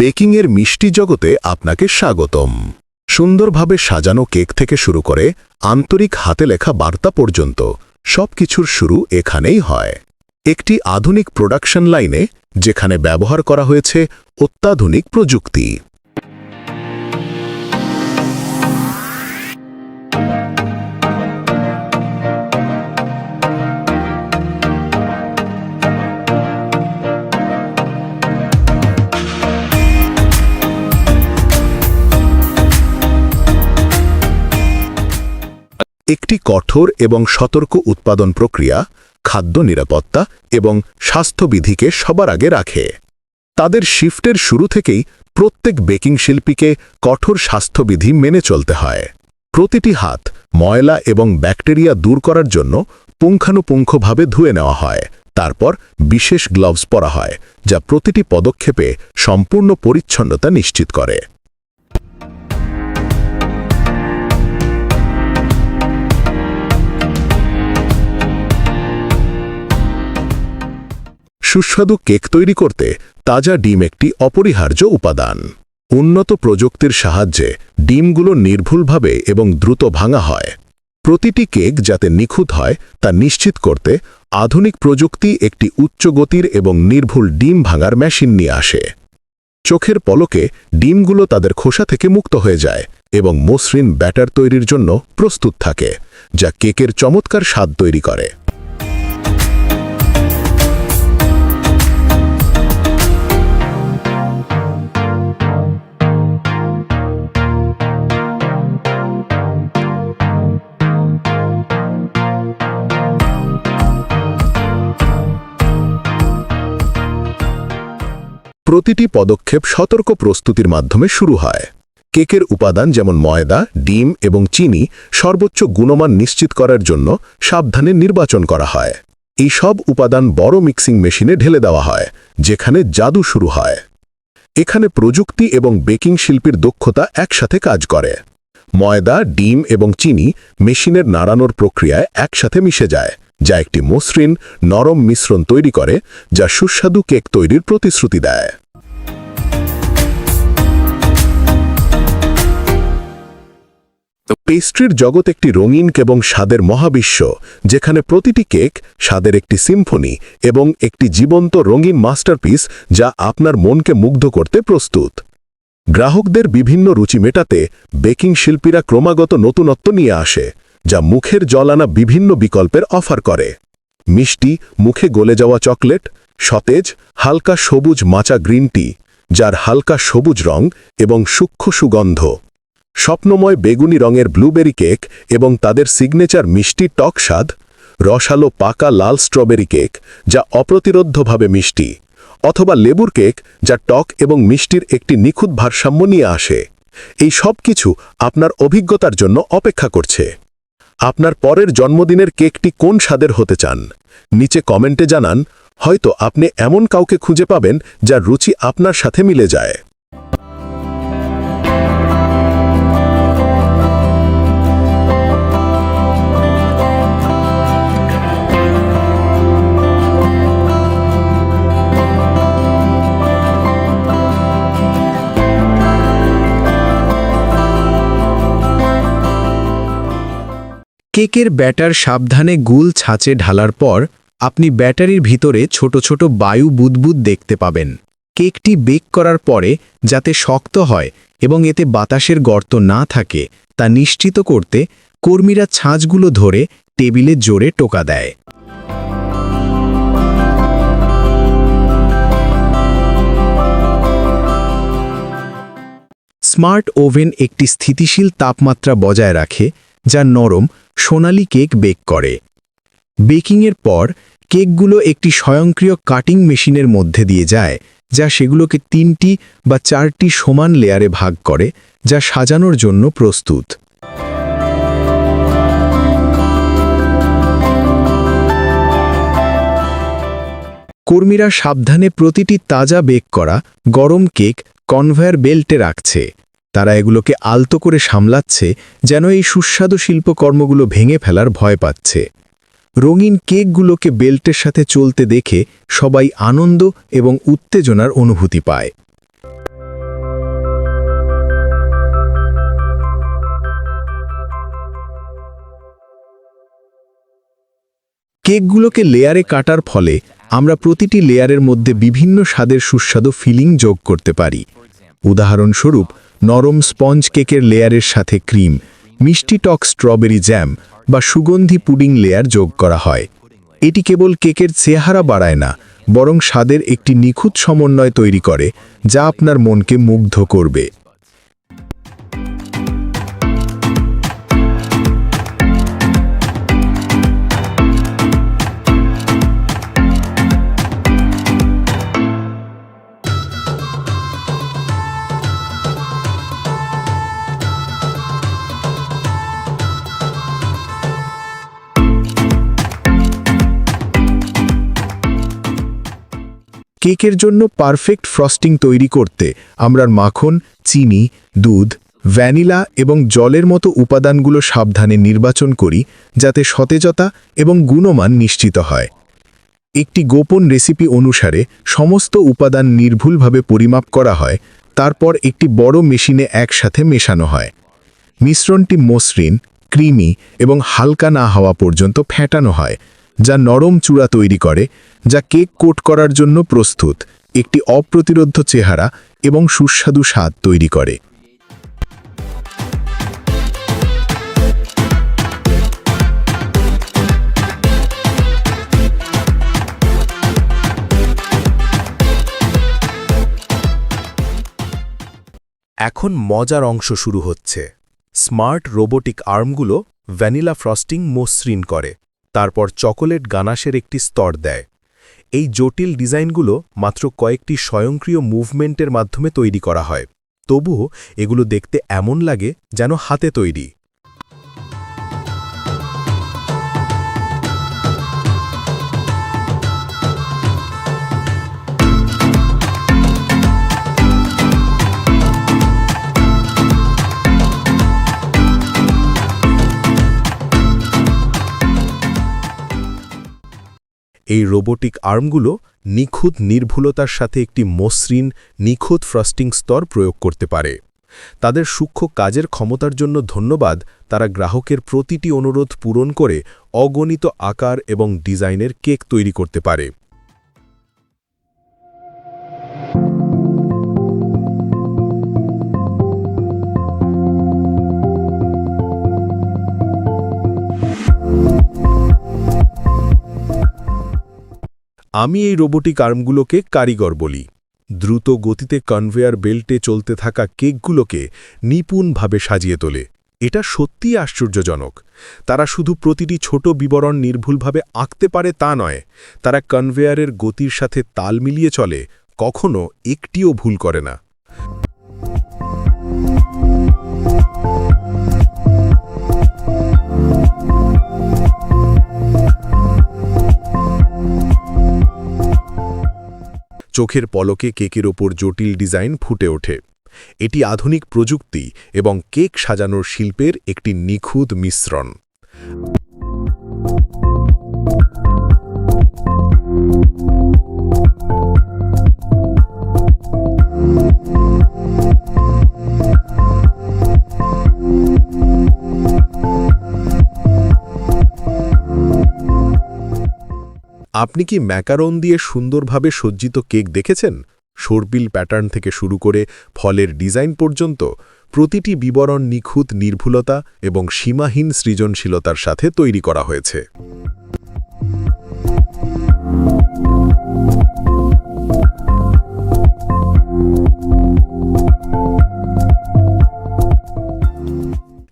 বেকিংয়ের মিষ্টি জগতে আপনাকে স্বাগতম। সুন্দরভাবে সাজানো কেক থেকে শুরু করে আন্তরিক হাতে লেখা বার্তা পর্যন্ত সব কিছুর শুরু এখানেই হয়। একটি আধুনিক প্রোডাকশন লাইনে যেখানে ব্যবহার করা হয়েছে অত্যাধুনিক প্রযুক্তি। একটি কঠোর এবং সতর্ক উৎপাদন প্রক্রিয়া, খাদ্য নিরাপত্তা এবং স্বাস্থ্যবিধিকে সবার আগে রাখে। তাদের শিফটের শুরু থেকেই প্রত্যেক বেকিং শিল্পীকে কঠোর স্বাস্থ্যবিধি মেনে চলতে হয়। প্রতিটি হাত, ময়লা এবং ব্যাকটেরিয়া দূর করার জন্য পুঙ্খানুপুঙ্খভাবে ধুয়ে নেওয়া হয়। তারপর বিশেষ গ্লাভস পরা হয়, যা প্রতিটি পদক্ষেপে সম্পূর্ণ পরিচ্ছন্নতা নিশ্চিত করে। সুস্বাদু কেক তৈরি করতে তাজা ডিম একটি অপরিহার্য উপাদান। উন্নত প্রযুক্তির সাহায্যে ডিমগুলো নির্ভুলভাবে এবং দ্রুত ভাঙা হয়। প্রতিটি কেক যাতে নিখুঁত হয় তা নিশ্চিত করতে আধুনিক প্রযুক্তি একটি উচ্চ গতির এবং নির্ভুল ডিম ভাঙার মেশিন নিয়ে আসে। চোখের পলকে ডিমগুলো তাদের খোসা থেকে মুক্ত হয়ে যায় এবং মসৃণ ব্যাটার তৈরির জন্য প্রস্তুত থাকে, যা কেকের চমৎকার স্বাদ তৈরি করে। প্রতিটি পদক্ষেপ সতর্ক প্রস্তুতির মাধ্যমে শুরু হয়। কেকের উপাদান যেমন ময়দা, ডিম এবং চিনি সর্বোচ্চ গুণমান নিশ্চিত করার জন্য সাবধানে নির্বাচন করা হয়। এই সব উপাদান বড় মিক্সিং মেশিনে ঢেলে দেওয়া হয়, যেখানে জাদু শুরু হয়। এখানে প্রযুক্তি এবং বেকিং শিল্পীর দক্ষতা একসাথে কাজ করে। ময়দা, ডিম এবং চিনি মেশিনের নাড়ানোর প্রক্রিয়ায় একসাথে মিশে যায়। যা একটি মসৃণ, নরম মিশ্রণ তৈরি করে, যা সুস্বাদু কেক তৈরির প্রতিশ্রুতি দেয়। পেস্ট্রির জগৎ একটি রঙিন এবং স্বাদের মহাবিশ্ব, যেখানে প্রতিটি কেক স্বাদের একটি সিম্ফনি এবং একটি জীবন্ত রঙিন মাস্টারপিস যা আপনার মনকে মুগ্ধ করতে প্রস্তুত। গ্রাহকদের বিভিন্ন রুচি মেটাতে বেকিং শিল্পীরা ক্রমাগত নতুনত্ব নিয়ে আসে। যা মুখের জল আনা বিভিন্ন বিকল্পের অফার করে। মিষ্টি, মুখে গলে যাওয়া চকলেট, সতেজ, হালকা সবুজ মাচা গ্রিন টি, যার হালকা সবুজ রং এবং সূক্ষ্ম সুগন্ধ। স্বপ্নময় বেগুনি রঙের ব্লুবেরি কেক এবং তাদের সিগনেচার মিষ্টি টক স্বাদ, রসালো পাকা লাল স্ট্রবেরি কেক যা অপ্রতিরোধ্যভাবে মিষ্টি, অথবা লেবুর কেক যা টক এবং মিষ্টির একটি নিখুঁত ভারসাম্য নিয়ে আসে। এই সব কিছু আপনার অভিজ্ঞতার জন্য অপেক্ষা করছে। আপনার পরের জন্মদিনের কেকটি কোন স্বাদের হতে চান? নিচে কমেন্টে জানান, হয়তো আপনি এমন কাউকে খুঁজে পাবেন যার রুচি আপনার সাথে মিলে যায়। কেকের ব্যাটার সাবধানে গুল ছাঁচে ঢালার পর, আপনি ব্যাটারির ভিতরে ছোট ছোট বায়ু বুদবুদ দেখতে পাবেন। কেকটি বেক করার পরে, যাতে শক্ত হয় এবং এতে বাতাসের গর্ত না থাকে, তা নিশ্চিত করতে কর্মীরা ছাঁচগুলো ধরে টেবিলে জোরে টোকা দেয়। স্মার্ট ওভেন একটি স্থিতিশীল তাপমাত্রা বজায় রাখে, যা নরম সোনালি কেক বেক করে। বেকিংয়ের পর, কেকগুলো একটি স্বয়ংক্রিয় কাটিং মেশিনের মধ্যে দিয়ে যায়, যা সেগুলোকে তিনটি বা চারটি সমান লেয়ারে ভাগ করে, যা সাজানোর জন্য প্রস্তুত। কর্মীরা সাবধানে প্রতিটি তাজা বেক করা গরম কেক কনভেয়ার বেল্টে রাখছে। তারা এগুলোকে আলতো করে সামলাচ্ছে যেন এই সুস্বাদু শিল্পকর্মগুলো ভেঙে ফেলার ভয় পাচ্ছে। রঙিন কেকগুলোকে বেল্টের সাথে চলতে দেখে সবাই আনন্দ এবং উত্তেজনার অনুভূতি পায়। কেকগুলোকে লেয়ারে কাটার ফলে আমরা প্রতিটি লেয়ারের মধ্যে বিভিন্ন স্বাদের সুস্বাদু ফিলিং যোগ করতে পারি। উদাহরণস্বরূপ নরম স্পঞ্জ কেকের লেয়ারের সাথে ক্রিম, মিষ্টি টক স্ট্রবেরি জ্যাম বা সুগন্ধি পুডিং লেয়ার যোগ করা হয়। এটি কেবল কেকের চেহারা বাড়ায় না, বরং স্বাদের একটি নিখুঁত সমন্বয় তৈরি করে, যা আপনার মনকে মুগ্ধ করবে। কেকের জন্য পারফেক্ট ফ্রস্টিং তৈরি করতে আমরা মাখন, চিনি, দুধ, ভ্যানিলা এবং জলের মতো উপাদানগুলো সাবধানে নির্বাচন করি যাতে সতেজতা এবং গুণমান নিশ্চিত হয়। একটি গোপন রেসিপি অনুসারে সমস্ত উপাদান নির্ভুলভাবে পরিমাপ করা হয়, তারপর একটি বড় মেশিনে একসাথে মেশানো হয়। মিশ্রণটি মসৃণ, ক্রিমি এবং হালকা না হওয়া পর্যন্ত ফেটানো হয়। যা নরম চূড়া তৈরি করে, যা কেক কোট করার জন্য প্রস্তুত, একটি অপ্রতিরোধ্য চেহারা এবং সুস্বাদু স্বাদ তৈরি করে। এখন মজার অংশ শুরু হচ্ছে। স্মার্ট রোবোটিক আর্মগুলো ভ্যানিলা ফ্রস্টিং মসৃণ করে। তারপর চকোলেট গানাশের একটি স্তর দেয়। এই জটিল ডিজাইনগুলো মাত্র কয়েকটি স্বয়ংক্রিয় মুভমেন্টের মাধ্যমে তৈরি করা হয়। তবুও এগুলো দেখতে এমন লাগে যেন হাতে তৈরি। এই রোবোটিক আর্মগুলো নিখুঁত নির্ভুলতার সাথে একটি মসৃণ, নিখুঁত ফ্রস্টিং স্তর প্রয়োগ করতে পারে। তাদের সূক্ষ্ম কাজের ক্ষমতার জন্য ধন্যবাদ, তারা গ্রাহকের প্রতিটি অনুরোধ পূরণ করে অগণিত আকার এবং ডিজাইনের কেক তৈরি করতে পারে। আমি এই রোবোটিক আর্মগুলোকে কারিগর বলি। দ্রুত গতিতে কনভেয়ার বেল্টে চলতে থাকা কেকগুলোকে নিপুণভাবে সাজিয়ে তোলে। এটা সত্যিই আশ্চর্যজনক। তারা শুধু প্রতিটি ছোট বিবরণ নির্ভুলভাবে আঁকতে পারে তা নয়, তারা কনভেয়ারের গতির সাথে তাল মিলিয়ে চলে, কখনো একটিও ভুল করে না। চোখের পলকে কেকের ওপর জটিল ডিজাইন ফুটে ওঠে। এটি আধুনিক প্রযুক্তি এবং কেক সাজানোর শিল্পের একটি নিখুঁত মিশ্রণ। আপনি কি ম্যাকারন দিয়ে সুন্দরভাবে সজ্জিত কেক দেখেছেন? সর্পিল প্যাটার্ন থেকে শুরু করে ফলের ডিজাইন পর্যন্ত প্রতিটি বিবরণ নিখুঁত নির্ভুলতা এবং সীমাহীন সৃজনশীলতার সাথে তৈরি করা হয়েছে।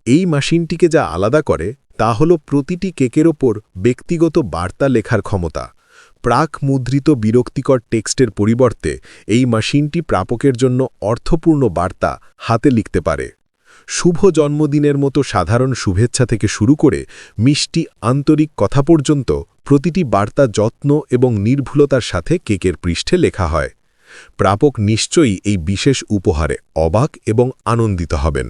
এই মেশিনটিকে যা আলাদা করে, তা হল প্রতিটি কেকের ওপর ব্যক্তিগত বার্তা লেখার ক্ষমতা। প্রাক মুদ্রিত বিরক্তিকর টেক্সটের পরিবর্তে এই মেশিনটি প্রাপকের জন্য অর্থপূর্ণ বার্তা হাতে লিখতে পারে। শুভ জন্মদিনের মতো সাধারণ শুভেচ্ছা থেকে শুরু করে মিষ্টি আন্তরিক কথা পর্যন্ত প্রতিটি বার্তা যত্ন এবং নির্ভুলতার সাথে কেকের পৃষ্ঠে লেখা হয়। প্রাপক নিশ্চয়ই এই বিশেষ উপহারে অবাক এবং আনন্দিত হবেন।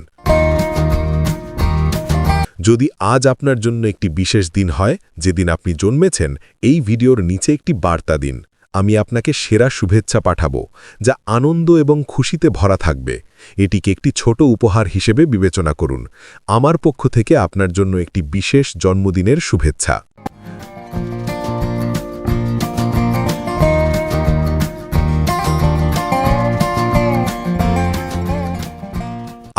যদি আজ আপনার জন্য একটি বিশেষ দিন হয়, যেদিন আপনি জন্মেছেন, এই ভিডিওর নিচে একটি বার্তা দিন। আমি আপনাকে সেরা শুভেচ্ছা পাঠাব, যা আনন্দ এবং খুশিতে ভরা থাকবে। এটিকে একটি ছোট উপহার হিসেবে বিবেচনা করুন। আমার পক্ষ থেকে আপনার জন্য একটি বিশেষ জন্মদিনের শুভেচ্ছা।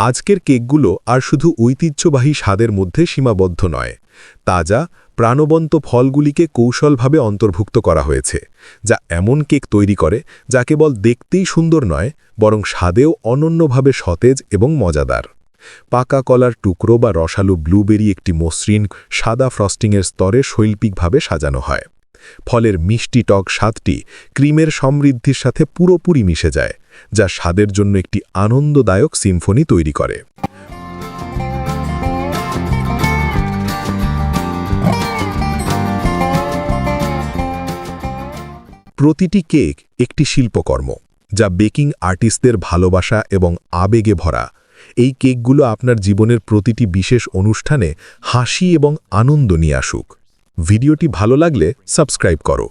আজকের কেকগুলো আর শুধু ঐতিহ্যবাহী স্বাদের মধ্যে সীমাবদ্ধ নয়। তাজা, প্রাণবন্ত ফলগুলিকে কৌশলভাবে অন্তর্ভুক্ত করা হয়েছে, যা এমন কেক তৈরি করে যা কেবল দেখতেই সুন্দর নয়, বরং স্বাদেও অনন্যভাবে সতেজ এবং মজাদার। পাকা কলার টুকরো বা রসালো ব্লুবেরি একটি মসৃণ, সাদা ফ্রস্টিংয়ের স্তরে শৈল্পিকভাবে সাজানো হয়। ফলের মিষ্টি টক স্বাদটি ক্রিমের সমৃদ্ধির সাথে পুরোপুরি মিশে যায় যা স্বাদের জন্য একটি আনন্দদায়ক সিম্ফনি তৈরি করে। প্রতিটি কেক একটি শিল্পকর্ম, যা বেকিং আর্টিস্টদের ভালোবাসা এবং আবেগে ভরা। এই কেকগুলো আপনার জীবনের প্রতিটি বিশেষ অনুষ্ঠানে হাসি এবং আনন্দ নিয়ে আসুক। ভিডিওটি ভালো লাগলে সাবস্ক্রাইব করো।